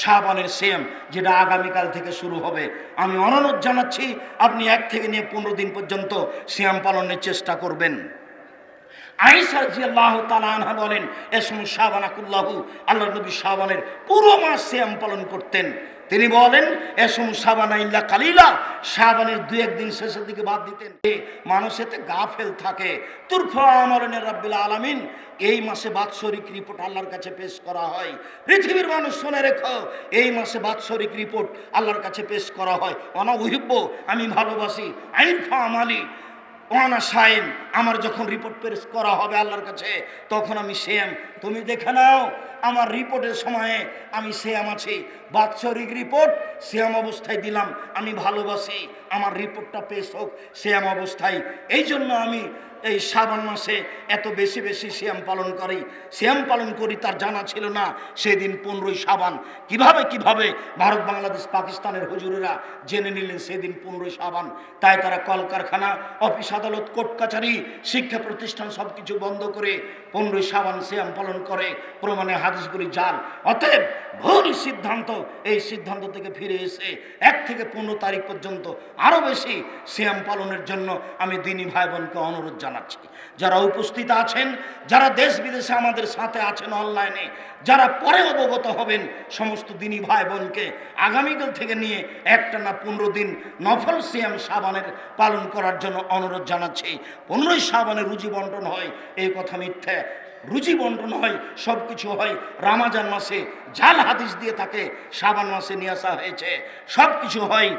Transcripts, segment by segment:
শাহবানের same, যেটা আগামীকাল থেকে শুরু হবে। আমি অনুরোধ জানাচ্ছি, আপনি এক থেকে নিয়ে পনেরো দিন পর্যন্ত সিয়াম পালনের চেষ্টা করবেন। আইসা আল্লাহ তালা বলেন এসম শাহবানাকুল্লাহু আল্লাহ নবী শাহবানের পুরো মাস শ্যাম পালন করতেন। তিনি বলেন, এসম সাবানা ইল্লা কালিলা, সাবানের দু একদিন শেষের দিকে বাদ দিতেন। মানুষ এতে গাফেল থাকে। তুরফা রাব্বিল আলামিন, এই মাসে বাৎসরিক রিপোর্ট আল্লাহর কাছে পেশ করা হয়। পৃথিবীর মানুষ শুনে রেখো, এই মাসে বাৎসরিক রিপোর্ট আল্লাহর কাছে পেশ করা হয়। অনা উহিব্য আমি ভালোবাসি। আইনফা আমালি, ওয়ানা সাইম আমার যখন রিপোর্ট পেশ করা হবে আল্লাহর কাছে, তখন আমি সেম তুমি দেখে নাও আমার রিপোর্টের সময়ে আমি সেম আছি। বাৎসরিক রিপোর্ট, শ্যাম অবস্থায় দিলাম, আমি ভালোবাসি। আমার রিপোর্টটা পেশ হোক, শ্যাম অবস্থায়। এই জন্য আমি এই শ্রাবণ মাসে এত বেশি বেশি শ্যাম পালন করি। শ্যাম পালন করি তার জানা ছিল না, সেদিন পনেরোই সাবান কীভাবে কীভাবে? ভারত, বাংলাদেশ, পাকিস্তানের হুজুরেরা জেনে নিলেন সেদিন পনেরোই সাবান তাই তারা কলকারখানা, অফিস আদালত, কোর্ট কাছারি শিক্ষা প্রতিষ্ঠান সব কিছু বন্ধ করে পনেরোই সাবান শ্যাম পালন করে। প্রমাণে হাদিসগুলি জাল অতএব ভুল সিদ্ধান্ত, এই সিদ্ধান্ত থেকে ফিরে এসে এক থেকে পনেরো তারিখ পর্যন্ত আরও বেশি শ্যাম পালনের জন্য আমি দিনী ভাই বোনকে অনুরোধ জানাচ্ছি। যারা উপস্থিত আছেন, যারা দেশ বিদেশে আমাদের সাথে আছেন অনলাইনে, যারা পরে অবগত হবেন, সমস্ত দিনী ভাই বোনকে আগামীকাল থেকে নিয়ে একটা না পনেরো দিন নফল সিয়াম সাবানের পালন করার জন্য অনুরোধ জানাচ্ছি। পনেরোই সাবানের রুজি বন্টন হয়, এই কথা মিথ্যে। রুচি বন্টন হয় সব কিছু হয়। রামাজান মাসে জাল হাদিস দিয়ে তাকে সাবান মাসে নিয়ে আসা হয়েছে সব কিছু হয়।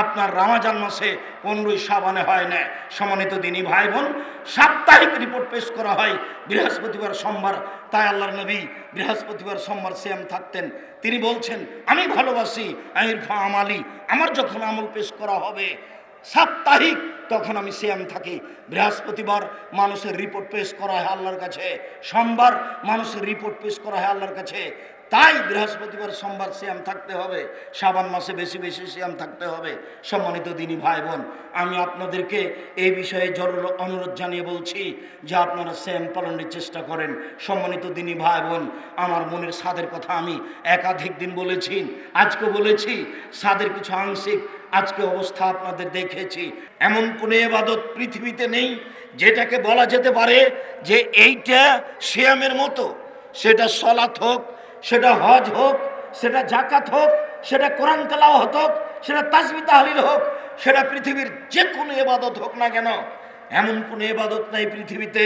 আপনার রামাজান মাসে পনেরোই সাবানে হয় না। সমানিত দিনী ভাই বোন সাপ্তাহিক রিপোর্ট পেশ করা হয় বৃহস্পতিবার সোমবার। তাই আল্লাহর নবী বৃহস্পতিবার সোমবার শ্যাম থাকতেন। তিনি বলছেন, আমি ভালোবাসি আমির ফা আমালি আমার যখন আমল পেশ করা হবে, সাপ্তাহিক তখন আমি সিয়াম থাকি। বৃহস্পতিবার মানুষের রিপোর্ট পেশ করা হয় আল্লাহর কাছে। সোমবার মানুষের রিপোর্ট পেশ করা হয় আল্লাহর কাছে। তাই বৃহস্পতিবার, সোমবার সিয়াম থাকতে হবে। শ্রাবণ মাসে বেশি বেশি সিয়াম থাকতে হবে। সম্মানিত দিনী ভাই বোন আমি আপনাদেরকে এই বিষয়ে জরুর অনুরোধ জানিয়ে বলছি যে আপনারা শ্যাম পালনের চেষ্টা করেন। সম্মানিত দিনী ভাই বোন আমার মনের স্বাদের কথা আমি একাধিক দিন বলেছি, আজকে বলেছি, স্বাদের কিছু আংশিক আজকে অবস্থা আপনাদের দেখেছি। এমন কোনো এবাদত পৃথিবীতে নেই যেটাকে বলা যেতে পারে যে এইটা শ্যামের মতো। সেটা সলাৎ হোক, সেটা হজ হোক, সেটা জাকাত হোক, সেটা কোরআন তেলাওয়াত হোক, সেটা তাসমি তাহলিল হোক, সেটা পৃথিবীর যে কোনো এবাদত হোক না কেন, এমন কোনো এবাদত নাই পৃথিবীতে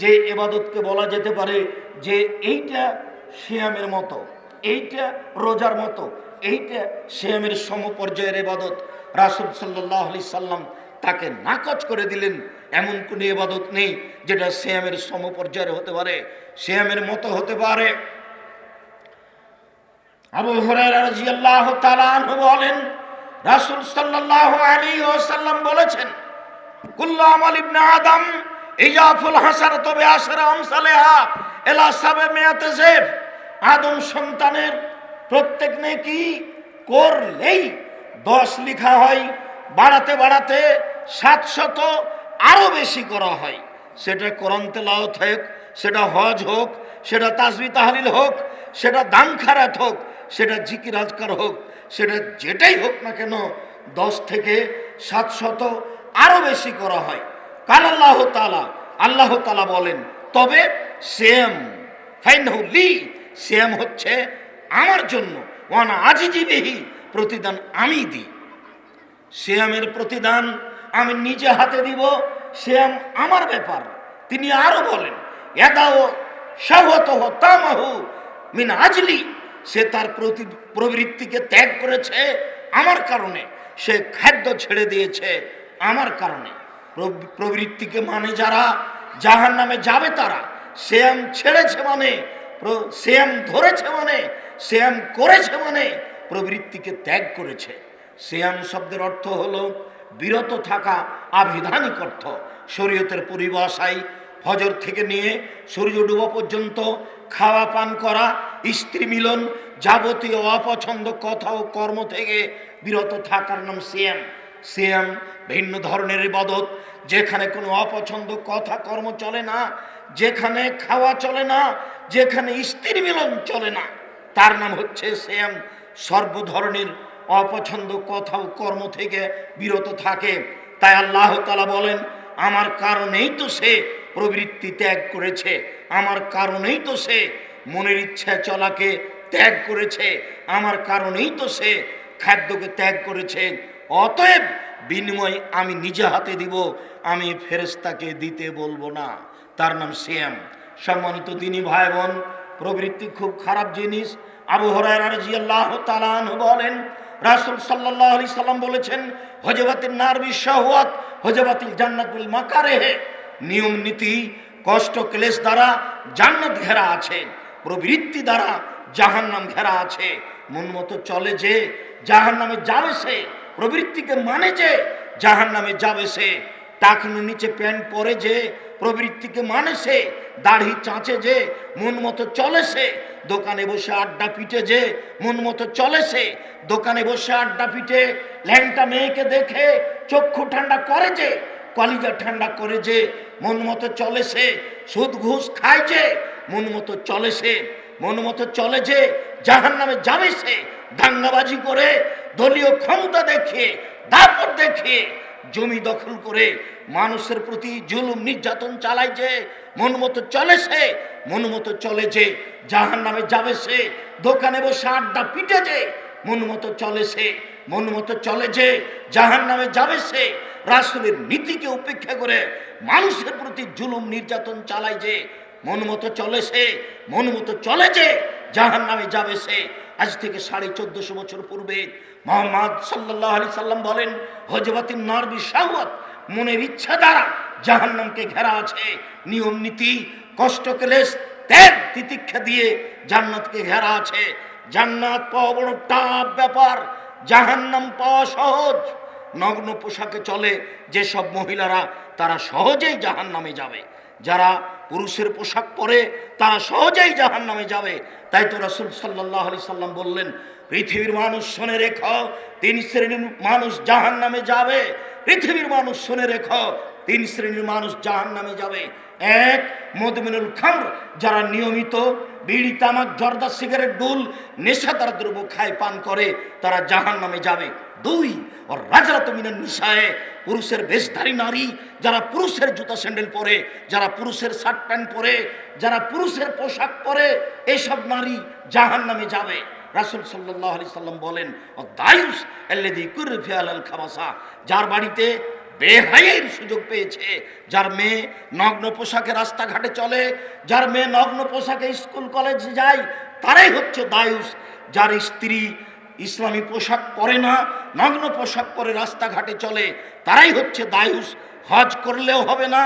যে এবাদতকে বলা যেতে পারে যে এইটা শ্যামের মতো, এইটা রোজার মতো, এইটা শ্যামের সমপর্যায়ের এবাদত রাসুল সাল্লাহ আলি সাল্লাম তাকে নাকচ করে দিলেন। এমন কোনো এবাদত নেই যেটা শ্যামের সমপর্যায়ের হতে পারে শ্যামের মতো হতে পারে। আবু আনহু বলেন, রাসূল আলাইহি ওয়াসাল্লাম বলেছেন আদম ইজাফুল হাসানাতু বিআশরা আমসালিহা ইলা সাবে মিয়াতে আদম সন্তানের প্রত্যেক নেকি করলেই দশ লিখা হয়, বাড়াতে বাড়াতে সাতশত আরও বেশি করা হয়। সেটা কোরআন তেলাওয়াত হোক, সেটা হজ হোক, সেটা তাসবি তাহলিল হোক, সেটা দান খারাত হোক, সেটা জিকির আজকার হোক, সেটা যেটাই হোক না কেন, দশ থেকে সাতশত আরও বেশি করা হয়। কাল আল্লাহ তালা আল্লাহ তালা বলেন, তবে সেম ফাইনহুলি সেম হচ্ছে আমার জন্য ওয়ানা আজিজিবিহি প্রতিদান আমি দিই। শ্যামের প্রতিদান আমি নিজে হাতে দিব শ্যাম আমার ব্যাপার। তিনি আরও বলেন, এদাও সাহত তামাহু মিন আজলি। সে তার প্রতি, প্রবৃত্তিকে ত্যাগ করেছে আমার কারণে। সে খাদ্য ছেড়ে দিয়েছে আমার কারণে। প্রব- প্রবৃত্তিকে মানে যারা জাহান নামে যাবে তারা। শ্যাম ছেড়েছে মানে শ্যাম ধরেছে মানে শ্যাম করেছে মানে প্রবৃত্তিকে ত্যাগ করেছে। শ্যাম শব্দের অর্থ হলো বিরত থাকা আবিধানিক অর্থ শরীয়তের পরিভাষায় হজর থেকে নিয়ে সূর্য ডুবা পর্যন্ত খাওয়া পান করা, স্ত্রী মিলন যাবতীয় অপছন্দ কথা ও কর্ম থেকে বিরত থাকার নাম শ্যাম শ্যাম ভিন্ন ধরনের ইবাদত, যেখানে কোনো অপছন্দ কথা কর্ম চলে না, যেখানে খাওয়া চলে না, যেখানে স্ত্রী মিলন চলে না। তার নাম হচ্ছে শ্যাম সর্ব ধরনের অপছন্দ কথা ও কর্ম থেকে বিরত থাকে। তাই আল্লাহ তালা বলেন, আমার কারণেই তো সে প্রবৃত্তি ত্যাগ করেছে। আমার কারণেই তো সে মনের ইচ্ছা চলাকে ত্যাগ করেছে। আমার কারণেই তো সে খাদ্যকে ত্যাগ করেছে। অতএব বিনিময় আমি নিজে হাতে দিব, আমি ফেরেস্তাকে দিতে বলব না। তার নাম সিয়াম। সম্মানিত তিনি ভাই বোন প্রবৃত্তি খুব খারাপ জিনিস। আবু হরাইরা রাদিয়াল্লাহু তাআলা বলেন রাসূল সাল্লাহ আলি সাল্লাম বলেছেন হজবাতিন নার বিশাহওয়াত হজবাতিল জান্নাতুল মাকারেহে নিয়ম নীতি, কষ্ট ক্লেশ দ্বারা জান্নাত ঘেরা আছে, প্রবৃত্তি দ্বারা জাহান্নাম ঘেরা আছে। মন মতো চলে যে, জাহান্নামে যাবে সে, প্রবৃত্তিকে মানে যে জাহান নামে যাবে সে। টাকনুর নিচে প্যান্ট পরে যে, প্রবৃত্তিকে মানে সে, দাড়ি চাঁচে যে, মন মতো চলে সে, দোকানে বসে আড্ডা পিটে যে, মন মতো চলে সে, দোকানে বসে আড্ডা পিটে, ল্যাংটা মেয়েকে দেখে চক্ষু ঠান্ডা করে যে, কলিজা ঠান্ডা করে যে, মন মতো চলে সে, সুদ ঘুষ খায় যে, মন মতো চলে সে, মন মতো চলে যে জাহান নামে যাবে সে, দাঙ্গাবাজি করে, দলীয় ক্ষমতা দেখিয়ে, দাপট দেখিয়ে জমি দখল করে মানুষের প্রতি জুলুম, নির্যাতন চালায় যে, মন মতো চলে সে, মন মতো চলে যে জাহান নামে যাবে সে, দোকানে বসে আড্ডা পিটে যে, মন মতো চলে সে, মন মতো চলে যে জাহান নামে যাবে সে, রাসুলের নীতিকে উপেক্ষা করে মানুষের প্রতি জুলুম, নির্যাতন চালায় যে, মন মতো চলে সে, মন মতো চলে যে জাহান নামে যাবে সে আজ থেকে সাড়ে চোদ্দশো বছর পূর্বে মোহাম্মদ সাল্লাহ আলি সাল্লাম বলেন হজবাতিন নারবি শাহওয়াত মনের ইচ্ছা দ্বারা জাহান্নামকে ঘেরা আছে, নিয়ম নীতি কষ্ট ক্লেশ ত্যাগ, তিতিক্ষা দিয়ে জান্নাতকে ঘেরা আছে। জান্নাত পাওয়া বড় টাপ ব্যাপার, জাহান্নাম পাওয়া সহজ। নগ্ন পোশাকে চলে যেসব মহিলারা, তারা সহজেই জাহান নামে যাবে। যারা পুরুষের পোশাক পরে, তারা সহজেই জাহান নামে যাবে। তাই তো রাসুল সাল্লাহ আলি সাল্লাম বললেন, পৃথিবীর মানুষ শোনে রেখ, তিন শ্রেণির মানুষ জাহান নামে যাবে। পৃথিবীর মানুষ শোনে রেখ তিন শ্রেণির মানুষ জাহান নামে যাবে। এক, মদমিনুল খামর, যারা নিয়মিত বিড়ি, তামাক, জর্দা, সিগারেট ডুল নেশাদার দ্রব্য খায়, পান করে, তারা জাহান নামে যাবে। দুই ও রাজরাত মিনার নিশায় পুরুষের বেশধারী নারী, যারা পুরুষের জুতা স্যান্ডেল পরে, যারা পুরুষের শার্ট প্যান্ট পরে, যারা পুরুষের পোশাক পরে এইসব নারী জাহান নামে যাবে। রাসুল সাল্লাহ আলি সাল্লাম বলেন ও দায়ুস এল্লেদি কুরফিয়াল খাবাসা যার বাড়িতে বেহাইয়ের সুযোগ পেয়েছে। যার মেয়ে নগ্ন পোশাকে রাস্তাঘাটে চলে, যার মেয়ে নগ্ন পোশাকে স্কুল, কলেজে যায়, তারাই হচ্ছে দায়ুস। যার স্ত্রী ইসলামী পোশাক পরে না, নগ্ন পোশাক পরে রাস্তাঘাটে চলে, তারাই হচ্ছে দায়ুস। হজ করলেও হবে না,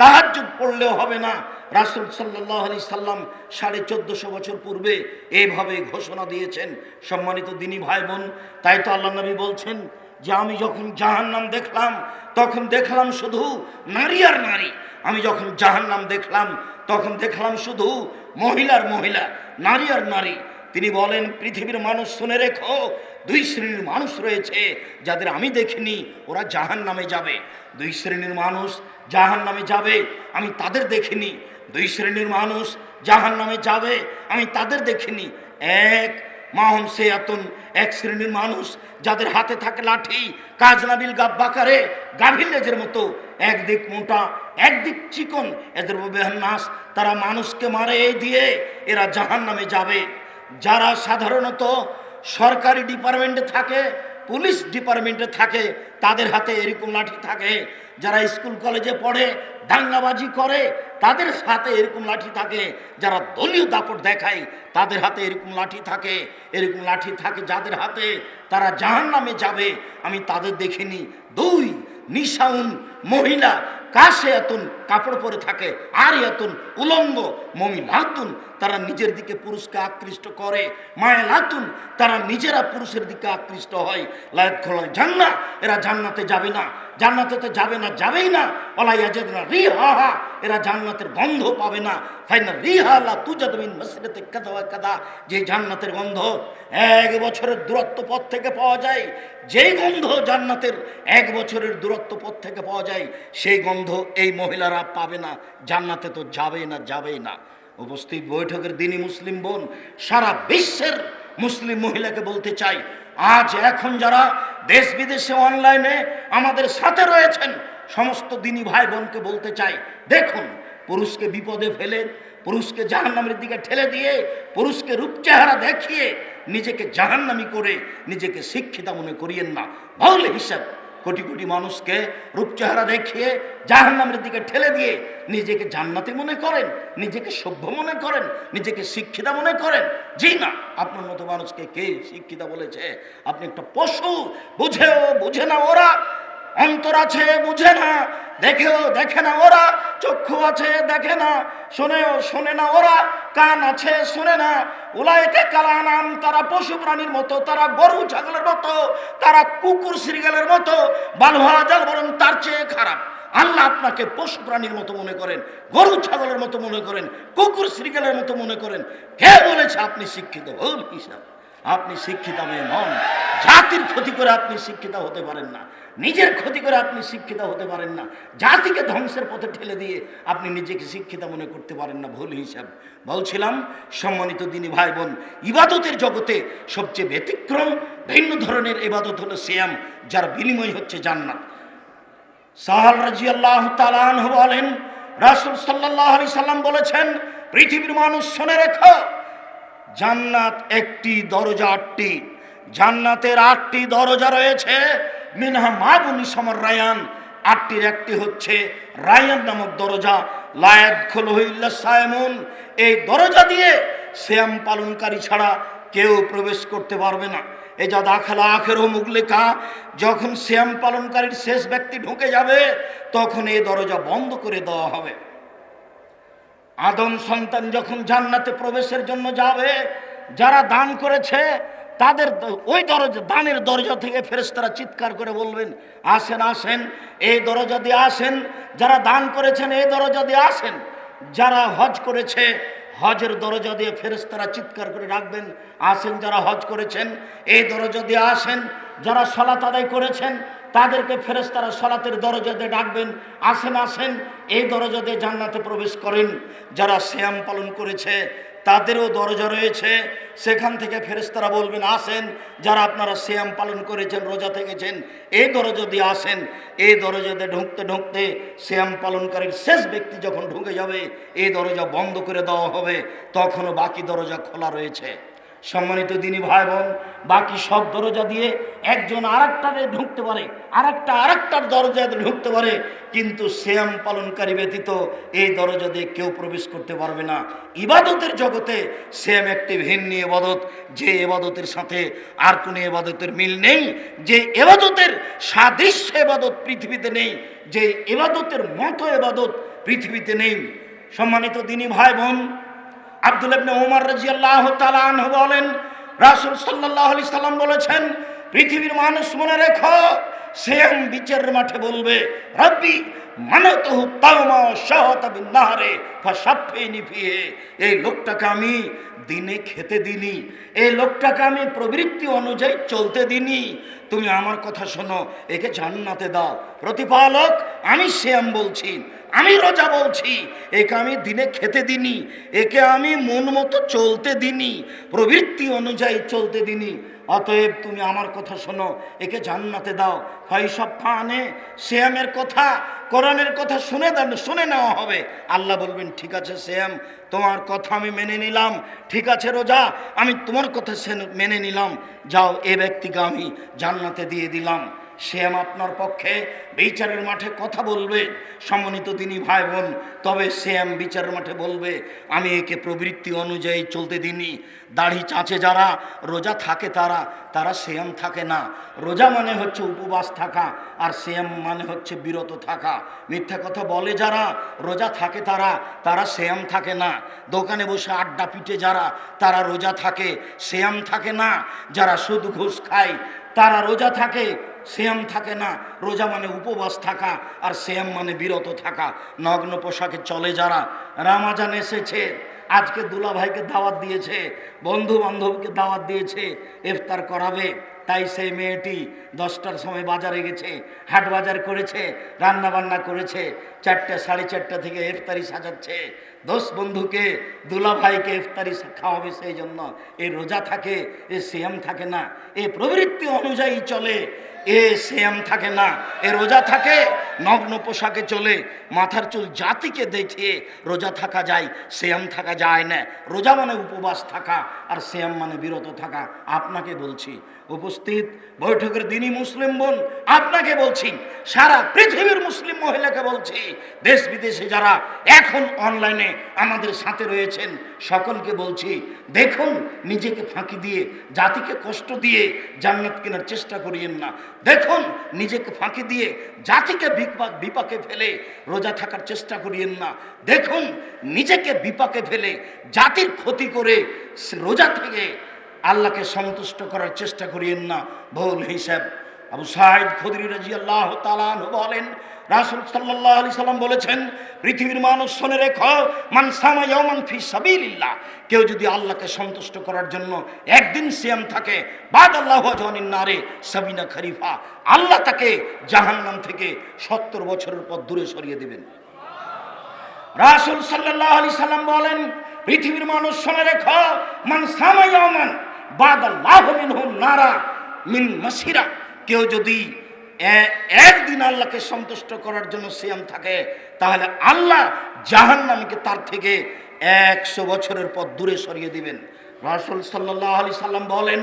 তাহাজ্জুদ পড়লেও হবে না। রাসুল সাল্লাহ আলি সাল্লাম সাড়ে চোদ্দশো বছর পূর্বে এইভাবে ঘোষণা দিয়েছেন সম্মানিত দিনী ভাই বোন। তাই তো আল্লাহ নবী বলছেন যে আমি যখন জাহান্নাম দেখলাম, তখন দেখলাম শুধু নারী আর নারী। আমি যখন জাহান্নাম দেখলাম, তখন দেখলাম শুধু মহিলার মহিলা, নারী আর নারী। তিনি বলেন, পৃথিবীর মানুষ, শুনে রেখো, দুই শ্রেণির মানুষ রয়েছে, যাদের আমি দেখিনি, ওরা জাহান নামে যাবে। দুই শ্রেণির মানুষ জাহান নামে যাবে, আমি তাদের দেখিনি। দুই শ্রেণির মানুষ জাহান নামে যাবে, আমি তাদের দেখিনি। এক মাহম সে এতন এক শ্রেণির মানুষ, যাদের হাতে থাকে লাঠি, কাজ নাবিল গাব্বাকারে গাভীর লেজের মতো। একদিক মোটা, একদিক চিকন, এদের নাস তারা মানুষকে মারে এই দিয়ে এরা জাহান নামে যাবে। যারা সাধারণত সরকারি ডিপার্টমেন্টে থাকে পুলিশ ডিপার্টমেন্টে থাকে, তাদের হাতে এরকম লাঠি থাকে। যারা স্কুল কলেজে পড়ে, দাঙ্গাবাজি করে, তাদের হাতে এরকম লাঠি থাকে। যারা দলীয় দাপট দেখায়, তাদের হাতে এরকম লাঠি থাকে। এরকম লাঠি থাকে যাদের হাতে তারা জাহান নামে যাবে। আমি তাদের দেখিনি। দুই, নিশাউন মহিলা কাশে এতুন কাপড় পরে থাকে আর এতুন উলঙ্গ মমিলাতুন তারা নিজের দিকে পুরুষকে আকৃষ্ট করে মায়েলাতুন তারা নিজেরা পুরুষের দিকে আকৃষ্ট হয়। লায়ত খোলায় জান্না, এরা জান্নাতে যাবে না। জান্নাতে তো যাবে না, যাবেই না। ওলাইয়া যেত না রি হা এরা জান্নাতের গন্ধ পাবে না। ফাইনা রি হা লা তুজাদমিন মসজিদে কাদা কাদা যে জান্নাতের গন্ধ এক বছরের দূরত্ব পথ থেকে পাওয়া যায়। যেই গন্ধ জান্নাতের এক বছরের দূরত্ব পথ থেকে পাওয়া যায় সেই গন্ধ এই মহিলারা পাবে না। জান্নাতে তো যাবেই না যাবেই না। উপস্থিত বৈঠকের দিনই মুসলিম বোন সারা বিশ্বের মুসলিম মহিলাকে বলতে চাই, আজ এখন যারা দেশ বিদেশে অনলাইনে আমাদের সাথে রয়েছেন, সমস্ত দিনী ভাই বোনকে বলতে চাই, দেখুন, পুরুষকে বিপদে ফেলে, পুরুষকে জাহান্নামের দিকে ঠেলে দিয়ে, পুরুষকে রূপ চেহারা দেখিয়ে নিজেকে জাহান্নামি করে নিজেকে শিক্ষিতা মনে করিয়েন না। ভুল হিসাব। কোটি কোটি মানুষকে রূপ চেহারা দেখিয়ে জাহান্নামের দিকে ঠেলে দিয়ে নিজেকে জান্নাতি মনে করেন, নিজেকে সভ্য মনে করেন, নিজেকে শিক্ষিতা মনে করেন। জি না, আপনার মতো মানুষকে কে শিক্ষিতা বলেছে? আপনি একটা পশু, বুঝেও বুঝে না ওরা। অন্তর আছে, বুঝে না। দেখেও দেখে না ওরা, চক্ষু আছে, দেখে না। শোনেও শোনে না ওরা, কান আছে, শোনে না। উলাইকে কালানাম তারা পশু প্রাণীর মতো, তারা গরু ছাগলের মতো, তারা কুকুর শ্রীগালের মতো, বালুহা জাল বরং তার চেয়ে খারাপ। আল্লাহ আপনাকে পশু প্রাণীর মতো মনে করেন, গরু ছাগলের মতো মনে করেন, কুকুর শ্রীগালের মতো মনে করেন। কে বলেছে আপনি শিক্ষিত? ভুল হিসাব। আপনি শিক্ষিত মেয়ে নন। জাতির ক্ষতি করে আপনি শিক্ষিত হতে পারেন না। নিজের ক্ষতি করে আপনি শিক্ষিত হতে পারেন না। জাতিকে ধ্বংসের পথে ঠেলে দিয়ে আপনি নিজেকে শিক্ষিত মনে করতে পারেন না, ভুল হিসাব। বলছিলাম, সম্মানিত দিনী ভাই বোন ইবাদতের জগতে সবচেয়ে ব্যতিক্রম, ভিন্ন ধরনের ইবাদত হলো সিয়াম, যার বিনিময় হচ্ছে জান্নাত। সাহাল রাজি বলেন, রাসুল সাল্লাহ আলি সাল্লাম বলেছেন, পৃথিবীর মানুষ শুনে রেখো, জান্নাত একটি দরজা, আটটি। জান্নাতের আটটি দরজা রয়েছে মিনহা মাগুনি সমর রায়ান। আটটির একটি হচ্ছে রায়ান নামক দরজা। লায়াত খোলহিল্লা সায়মুন। এই দরজা দিয়ে শ্যাম পালনকারী ছাড়া কেউ প্রবেশ করতে পারবে না। এ যা দাখালা আখের মুখ লেখা যখন শ্যাম পালনকারীর শেষ ব্যক্তি ঢুকে যাবে, তখন এই দরজা বন্ধ করে দেওয়া হবে। আদম সন্তান যখন জান্নাতে প্রবেশের জন্য যাবে, যারা দান করেছে তাদের ওই দরজা দানের দরজা থেকে ফেরেশতারা চিৎকার করে বলবেন, আসেন আসেন, এই দরজা দিয়ে আসেন, যারা দান করেছেন এই দরজা দিয়ে আসেন, যারা হজ করেছে, হজের দরজা দিয়ে ফেরেশতারা চিৎকার করে রাখবেন আসেন, যারা হজ করেছেন, এই দরজা দিয়ে আসেন, যারা সলাত আদায় করেছেন তাদেরকে ফেরেশতারা সলাতের দরজাতে ডাকবেন, আসেন আসেন, এই দরজাতে জান্নাতে প্রবেশ করেন। যারা শ্যাম পালন করেছে, তাদেরও দরজা রয়েছে। সেখান থেকে ফেরেশতারা বলবেন, আসেন, যারা আপনারা শ্যাম পালন করেছেন, রোজা থেকেছেন, এই দরজা দিয়ে আসেন। এই দরজাতে ঢুকতে ঢুকতে শ্যাম পালনকারীর শেষ ব্যক্তি যখন ঢুকে যাবে, এই দরজা বন্ধ করে দেওয়া হবে। তখনও বাকি দরজা খোলা রয়েছে। সম্মানিত দিনী ভাই বোন, বাকি সব দরজা দিয়ে একজন আরেকটারে ঢুকতে পারে, আরেকটা আরেকটার দরজা দিয়ে ঢুকতে পারে, কিন্তু শ্যাম পালনকারী ব্যতীত এই দরজা দিয়ে কেউ প্রবেশ করতে পারবে না। ইবাদতের জগতে শ্যাম একটি ভিন্ন এবাদত যে এবাদতের সাথে আর কোনো এবাদতের মিল নেই, যে এবাদতের সাদৃশ্য এবাদত পৃথিবীতে নেই, যে এবাদতের মতো এবাদত পৃথিবীতে নেই। সম্মানিত দিনী ভাই বোন আব্দুল ইবনে ওমর রাজিয়াল্লাহ তালান বলেন, রাসুল সাল্লাহ আলি সাল্লাম বলেছেন, পৃথিবীর মানুষ মনে রেখো সেম বিচারের মাঠে বলবে, রব্বি মানাতহু তাওমা শাহাতা বিন নাহারে ফাসাফিনি ফিহে এই লোকটাকে আমি দিনে খেতে দিনি, এই লোকটাকে আমি প্রবৃত্তি অনুযায়ী চলতে দিনি। তুমি আমার কথা শোনো, একে জান্নাতে দাও। প্রতিপালক, আমি শ্যাম বলছি, আমি রোজা বলছি, একে আমি দিনে খেতে দিনি, একে আমি মন মতো চলতে দিনি, প্রবৃত্তি অনুযায়ী চলতে দিনি। অতএব তুমি আমার কথা শোনো, একে জান্নাতে দাও। সব ফানে, শ্যামের কথা, কোরআনের কথা শুনে দেন শুনে নেওয়া হবে। আল্লাহ বলবেন, ঠিক আছে শ্যাম, তোমার কথা আমি মেনে নিলাম। ঠিক আছে রোজা, আমি তোমার কথা মেনে নিলাম। যাও, এ ব্যক্তিকে আমি জান্নাতে দিয়ে দিলাম। শ্যাম আপনার পক্ষে বিচারের মাঠে কথা বলবে। সম্মানিত তিনি ভাই বোন তবে শ্যাম বিচারের মাঠে বলবে, আমি একে প্রবৃত্তি অনুযায়ী চলতে দিনি দাড়ি চাঁচে যারা, রোজা থাকে তারা তারা শ্যাম থাকে না। রোজা মানে হচ্ছে উপবাস থাকা, আর শ্যাম মানে হচ্ছে বিরত থাকা। মিথ্যা কথা বলে যারা, রোজা থাকে তারা তারা শ্যাম থাকে না। দোকানে বসে আড্ডা পিটে যারা, তারা রোজা থাকে। শ্যাম থাকে না। যারা সুদ ঘুষ খায়, তারা রোজা থাকে। শ্যাম থাকে না, রোজা মানে উপবাস থাকা, আর শ্যাম মানে বিরত থাকা। নগ্ন পোশাকে চলে যারা, রামাজান এসেছে, আজকে দুলাভাইকে দাওয়াত দিয়েছে বন্ধু বান্ধবকে দাওয়াত দিয়েছে, ইফতার করাবে। তাই সেই মেয়েটি দশটার সময় বাজারে গেছে, হাট বাজার করেছে রান্না বান্না করেছে, চারটে, সাড়ে চারটা থেকে ইফতারি সাজাচ্ছে। দোষ বন্ধুকে, দুলা ভাইকে ইফতারি খাওয়াবে সেই জন্য। এ রোজা থাকে, এ সিয়াম থাকে না, এ প্রবৃত্তি অনুযায়ী চলে, এ সিয়াম থাকে না, এ রোজা থাকে, নগ্ন পোশাকে চলে, মাথার চুল জাতিকে দেখিয়ে রোজা থাকা যায়, সিয়াম থাকা যায় না। রোজা মানে উপবাস থাকা, আর সিয়াম মানে বিরত থাকা। আপনাকে বলছি উপস্থিত বৈঠকের দিনই মুসলিম বোন, আপনাকে বলছি, সারা পৃথিবীর মুসলিম মহিলাকে বলছি, দেশ বিদেশে যারা এখন অনলাইনে আমাদের সাথে রয়েছেন, সকলকে বলছি, দেখুন, নিজেকে ফাঁকি দিয়ে, জাতিকে কষ্ট দিয়ে জান্নাত কেনার চেষ্টা করিয়েন না। দেখুন, নিজেকে ফাঁকি দিয়ে জাতিকে বিপাক বিপাকে ফেলে রোজা থাকার চেষ্টা করিয়েন না। দেখুন, নিজেকে বিপাকে ফেলে জাতির ক্ষতি করে রোজা থেকে আল্লাহকে সন্তুষ্ট করার চেষ্টা করিয়েন না। ভুল হিসাব আবু সাইদ খুদরি রাজি আল্লাহ তালান বলেন, রাসুল সাল্লাহ আলি সাল্লাম বলেছেন, পৃথিবীর মানুষ শোনে রেখ, মান সামায়মান ফি সাবিলিল্লাহ। কেউ যদি আল্লাহকে সন্তুষ্ট করার জন্য একদিন সিয়াম থাকে বাদ আল্লাহ নারে, সাবিনা খরিফা, আল্লাহ তাকে জাহান্নাম থেকে সত্তর বছরের পর দূরে সরিয়ে দেবেন। রাসুল সাল্লাহ আলি সাল্লাম বলেন, পৃথিবীর মানুষ শোনে রেখো, মান সামায়মান নারা মিন কেউ যদি একদিন আল্লাহকে সন্তুষ্ট করার জন্য সিয়াম থাকে, তাহলে আল্লাহ জাহান্নামকে তার থেকে একশো বছরের পর দূরে সরিয়ে দিবেন। রাসুল সাল্লাহ আলি সাল্লাম বলেন,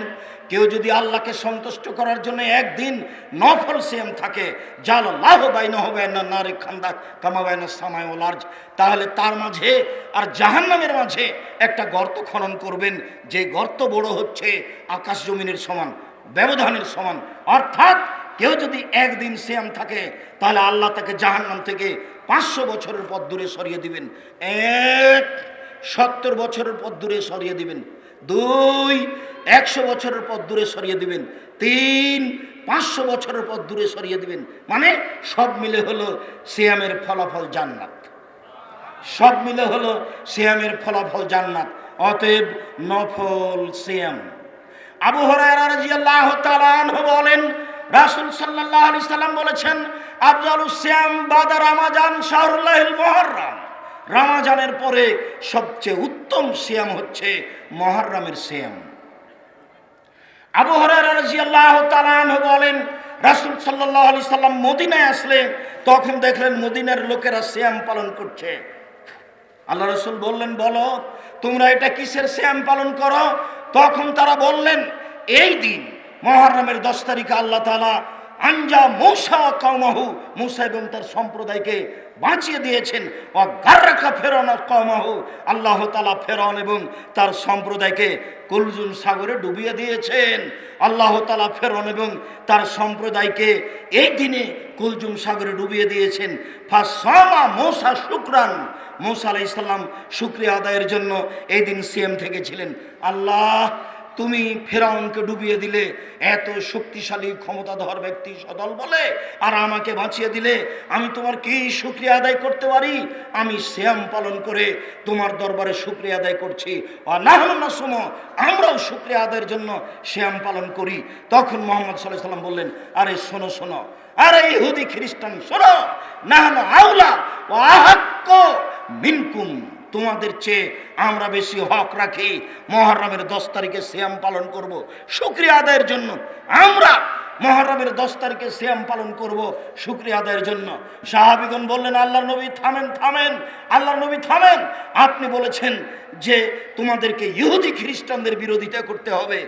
কেউ যদি আল্লাহকে সন্তুষ্ট করার জন্য একদিন নফল সিয়াম থাকে, জাল লাভ বাইন হবে না নারে খান্দা কামাবায় না সামায় লার্জ তাহলে তার মাঝে আর জাহান্নামের মাঝে একটা গর্ত খনন করবেন, যে গর্ত বড় হচ্ছে আকাশ জমিনের সমান, ব্যবধানের সমান। অর্থাৎ কেউ যদি একদিন সিয়াম থাকে, তাহলে আল্লাহ তাকে জাহান্নাম থেকে পাঁচশো বছরের পর দূরে সরিয়ে দিবেন। এক, সত্তর বছরের পর দূরে সরিয়ে দিবেন। দুই, একশো বছরের পর দূরে সরিয়ে দিবেন। তিন, পাঁচশো বছরের পর দূরে সরিয়ে দিবেন। মানে সব মিলে হলো সিয়ামের ফলাফল জান্নাত। সব মিলে হলো সিয়ামের ফলাফল জান্নাত। অতএব নফল সিয়াম। আবু আনহু বলেন, রাসূল সাল্লাল্লাহু আলাইহি সাল্লাম বলেছেন, আফজালুস সিয়াম বাদার আমাজান শাহরুল্লাহিল মুহররম। রামাজানের পরে সবচেয়ে উত্তম সিয়াম হচ্ছে মুহররমের সিয়াম। আবু হরায়রা রাদিয়াল্লাহু তাআলা আনহু বলেন, রাসূল সাল্লাল্লাহু আলাইহি সাল্লাম মদিনায় আসলেন তখন দেখলেন মদিনার লোকেরা সিয়াম পালন করছে। আল্লাহ রসুল বললেন, বলো, তোমরা এটা কিসের শ্যাম পালন করো? তখন তারা বললেন, এই দিন মহরমের দশ তারিখে আল্লাহ তালা আঞ্জা মৌসা কৌমাহু মৌসা এবং তার সম্প্রদায়কে বাঁচিয়ে দিয়েছেন। ও গার্রাকা ফেরন কৌমাহু আল্লাহ তালা ফেরন এবং তার সম্প্রদায়কে কুলজুম সাগরে ডুবিয়ে দিয়েছেন। আল্লাহ তালা ফেরন এবং তার সম্প্রদায়কে এই দিনে কুলজুম সাগরে ডুবিয়ে দিয়েছেন। ফাসমা মৌসা শুক্রান। মৌসা আলাহ ইসলাম শুক্রিয়া আদায়ের জন্য এই দিন সিএম থেকেছিলেন। আল্লাহ তুমি ফেরাউনকে ডুবিয়ে দিলে, এত শক্তিশালী, ক্ষমতাধর ব্যক্তি সদল বলে, আর আমাকে বাঁচিয়ে দিলে, আমি তোমার কি শুক্রিয়া আদায় করতে পারি? আমি শ্যাম পালন করে তোমার দরবারে শুক্রিয়া আদায় করছি। না সমো আমরাও শুক্রিয়া আদায়ের জন্য শ্যাম পালন করি। তখন মোহাম্মদ সাল্লাহ সাল্লাম বললেন, আরে শোনো শোনো, আরে ইহুদি খ্রিস্টান, শোনো না না আউলা ও আহাক্য মিনকুম। তোমাদের চেয়ে আমরা বেশি হক রাখি। মহরমের দশ তারিখে শ্যাম পালন করব। শুক্রিয়া আদায়ের জন্য আমরা মহরমের দশ তারিখে শ্যাম পালন করব শুক্রিয়া আদায়ের জন্য। সাহাবিগণ বললেন আল্লাহ নবী, থামেন থামেন আল্লাহ নবী, থামেন। আপনি বলেছেন যে তোমাদেরকে ইহুদি খ্রিস্টানদের বিরোধিতা করতে হবে।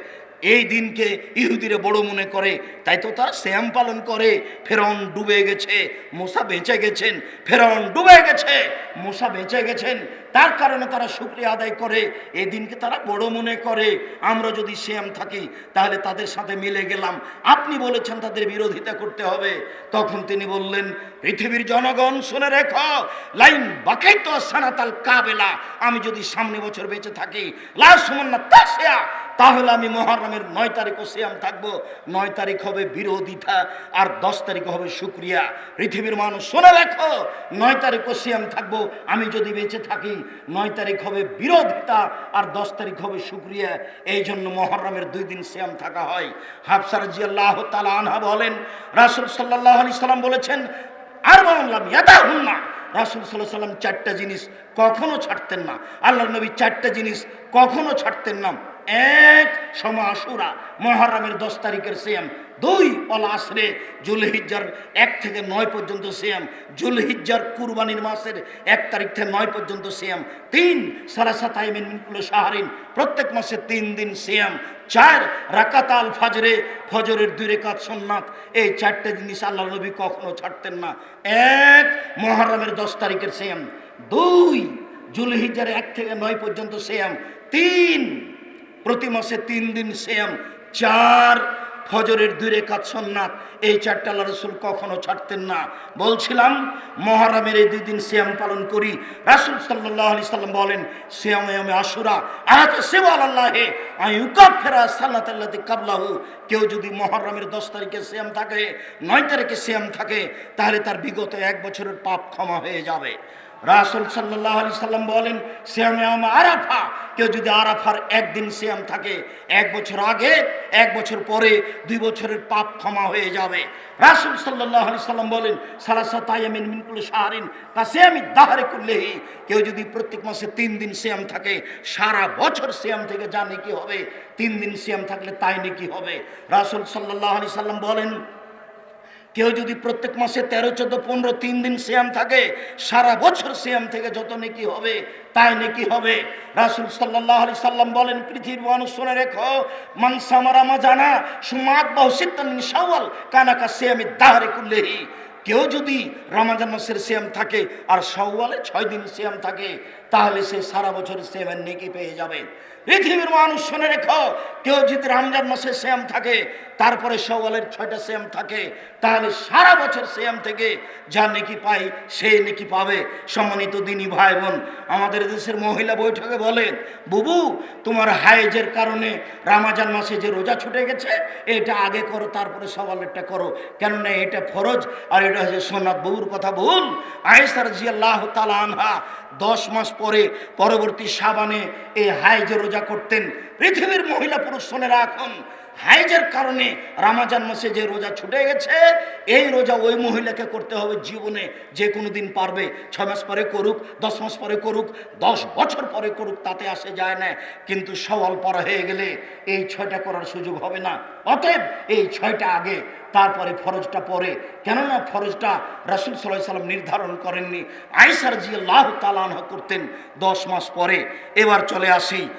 এই দিনকে ইহুদিরে বড় মনে করে। তাই তো তারা শ্যাম পালন করে। ফেরন ডুবে গেছে মশা বেঁচে গেছেন ফেরন ডুবে গেছে মশা বেঁচে গেছেন। তার কারণে তারা শুক্রিয়া আদায় করে এই দিনকে তারা বড় মনে করে। আমরা যদি শ্যাম থাকি, তাহলে তাদের সাথে মিলে গেলাম। আপনি বলেছেন তাদের বিরোধিতা করতে হবে। তখন তিনি বললেন, পৃথিবীর জনগণ, শুনে রেখো, লাইন বাকাই তো সানাতাল কাবেলা। আমি যদি সামনে বছর বেঁচে থাকি লাল সুমন্না তাসিয়া তাহলে আমি মহরমের নয় তারিখও সিয়াম থাকব। নয় তারিখ হবে বিরোধিতা আর দশ তারিখ হবে শুক্রিয়া। পৃথিবীর মানুষ শুনে রাখো, নয় তারিখও সিয়াম থাকব। আমি যদি বেঁচে থাকি, নয় তারিখ হবে বিরোধিতা আর দশ তারিখ হবে শুক্রিয়া। এই জন্য মহরমের দুই দিন সিয়াম থাকা হয়। হাফসার জিয়াল্লাহ তালা আনহা বলেন, রাসুল সাল্লাহ আলি সাল্লাম বলেছেন আর বললাম ইয়াদা হুন না রাসুল সাল্লাহ সাল্লাম চারটা জিনিস কখনো ছাড়তেন না। আল্লাহ নবী চারটা জিনিস কখনো ছাড়তেন না। এক সময় আশুরা, মহারামের দশ তারিখের সিয়াম, দুই অল আসরে জুলহিজ্জার এক থেকে নয় পর্যন্ত সিয়াম, জুলহিজ্জার কুরবানির মাসের এক তারিখ থেকে নয় পর্যন্ত সিয়াম, তিন সারাসা তাইমিন মিনকুল সাহারিন প্রত্যেক মাসে তিন দিন সিয়াম, চার রাকাতাল ফাজরে, ফজরের দুই রেখাত সোননাথ এই চারটে জিনিস আল্লাহ নবী কখনো ছাড়তেন না। এক মহারামের দশ তারিখের সিয়াম, দুই জুলহিজ্জার এক থেকে নয় পর্যন্ত সিয়াম, তিন প্রতি মাসে তিন দিন শ্যাম চার ফজরের দুই রেখাত সন্ন্যাত। এই চারটা আল্লাহ রসুল কখনো ছাড়তেন না। বলছিলাম, মহারামের এই দুই দিন শ্যাম পালন করি। রাসুল সাল্লাহ আলি সাল্লাম বলেন শ্যামে আশুরা আজ সেবাল আল্লাহে উকাব ফেরা সাল্লাহ কাবলাহু। কেউ যদি মহরমের দশ তারিখে শ্যাম থাকে, নয় তারিখে শ্যাম থাকে, তাহলে তার বিগত এক বছরের পাপ ক্ষমা হয়ে যাবে। রাসুল সাল্লাহ সাল্লাম বলেন শ্যামে আরাফা। কেউ যদি আরাফার একদিন শ্যাম থাকে, এক বছর আগে, এক বছর পরে, দুই বছরের পাপ ক্ষমা হয়ে যাবে। রাসুল সাল্লাহ সাল্লাম বলেন সারাসা তাইমিন মিনকুল শাহরিন তা আমি দাহারে করলেহি কেউ যদি প্রত্যেক মাসে তিন দিন শ্যাম থাকে, সারা বছর শ্যাম থেকে জানে কি হবে? তিন দিন শ্যাম থাকলে তাই নাকি হবে? রাসুল সাল্লাহ সাল্লাম বলেন কেউ যদি প্রত্যেক মাসে তেরো, চোদ্দ, পনেরো, তিন দিন শ্যাম থাকে, সারা বছর শ্যাম থেকে যত নেকি হবে, তাই নেকি হবে। রাসুল সাল্লাহ আলি সাল্লাম বলেন, পৃথিবীর মানুষ শুনে রেখো মানসামারামা জানা সুমাত বাহু সিদ্ধান সাওয়াল কানাকা শ্যামি দাহারে কুল্লেহি। কেউ যদি রমাজান মাসের শ্যাম থাকে, আর সওয়ালে ছয় দিন শ্যাম থাকে, তাহলে সে সারা বছর শ্যামের নেকি পেয়ে যাবে। পৃথিবীর মানুষ শুনে রেখো, কেউ যদি রমজান মাসে শ্যাম থাকে, তারপরে সওয়ালের ছয়টা শ্যাম থাকে, তাহলে সারা বছর শ্যাম থেকে যা নেকি পাই সে নেকি পাবে। সম্মানিত দিনী ভাই বোন আমাদের দেশের মহিলা বৈঠকে বলে, বুবু, তোমার হাইজের কারণে রামাজান মাসে যে রোজা ছুটে গেছে, এটা আগে করো, তারপরে সওয়ালেরটা করো। কেননা এটা ফরজ, আর এটা হচ্ছে সোনাত বউর কথা। ভুল আয়েসার জিয়াল্লাহ তালা আনহা দশ মাস পরে পরবর্তী সাবানে এই হাইজে রোজা করতেন। পৃথিবীর মহিলা পুরুষ শোনেরা এখন হাইজের কারণে রামাজান মাসে যে রোজা ছুটে গেছে, এই রোজা ওই মহিলাকে করতে হবে জীবনে। যে কোনো দিন পারবে, ছয় মাস পরে করুক, দশ মাস পরে করুক, দশ বছর পরে করুক, তাতে আসে যায় না। কিন্তু সওয়াল পরা হয়ে গেলে এই ছয়টা করার সুযোগ হবে না। অতএব এই ছয়টা আগে, তারপরে ফরজটা পরে। কেননা ফরজটা রাসুল সাল্লাহ সাল্লাম নির্ধারণ করেননি। আইসার জি আল্লাহ তালানহ করতেন দশ মাস পরে। এবার চলে আসি